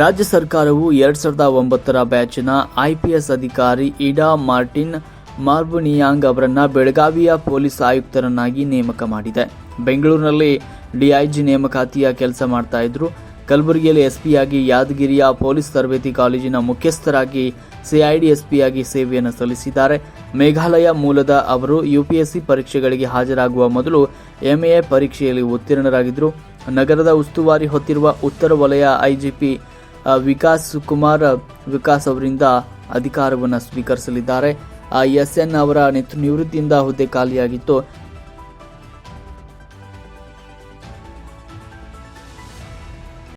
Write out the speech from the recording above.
ರಾಜ್ಯ ಸರ್ಕಾರವು ಎರಡ್ ಸಾವಿರದ ಒಂಬತ್ತರ ಬ್ಯಾಚಿನ ಐಪಿಎಸ್ ಅಧಿಕಾರಿ ಇಡಾ ಮಾರ್ಟಿನ್ ಮಾರ್ಬುನಿಯಾಂಗ್ ಅವರನ್ನ ಬೆಳಗಾವಿಯ ಪೊಲೀಸ್ ಆಯುಕ್ತರನ್ನಾಗಿ ನೇಮಕ ಮಾಡಿದೆ. ಬೆಂಗಳೂರಿನಲ್ಲಿ ಡಿಐಜಿ ನೇಮಕಾತಿಯ ಕೆಲಸ ಮಾಡ್ತಾ ಇದ್ರು. ಕಲಬುರಗಿಯಲ್ಲಿ ಎಸ್ಪಿಯಾಗಿ ಯಾದಗಿರಿಯ ಪೊಲೀಸ್ ತರಬೇತಿ ಕಾಲೇಜಿನ ಮುಖ್ಯಸ್ಥರಾಗಿ ಸಿಐಡಿ ಎಸ್ಪಿಯಾಗಿ ಸೇವೆಯನ್ನು ಸಲ್ಲಿಸಿದ್ದಾರೆ. ಮೇಘಾಲಯ ಮೂಲದ ಅವರು ಯುಪಿಎಸ್ಸಿ ಪರೀಕ್ಷೆಗಳಿಗೆ ಹಾಜರಾಗುವ ಮೊದಲು ಎಂಎ ಪರೀಕ್ಷೆಯಲ್ಲಿ ಉತ್ತೀರ್ಣರಾಗಿದ್ದರು ನಗರದ ಉಸ್ತುವಾರಿ ಹೊತ್ತಿರುವ ಉತ್ತರ ವಲಯ ಐಜಿಪಿ ವಿಕಾಸ್ ಕುಮಾರ್ ವಿಕಾಸ್ ಅವರಿಂದ ಅಧಿಕಾರವನ್ನು ಸ್ವೀಕರಿಸಲಿದ್ದಾರೆ. ಎಸ್ ಎನ್ ಅವರ ನಿವೃತ್ತಿಯಿಂದ ಹುದ್ದೆ ಖಾಲಿಯಾಗಿತ್ತು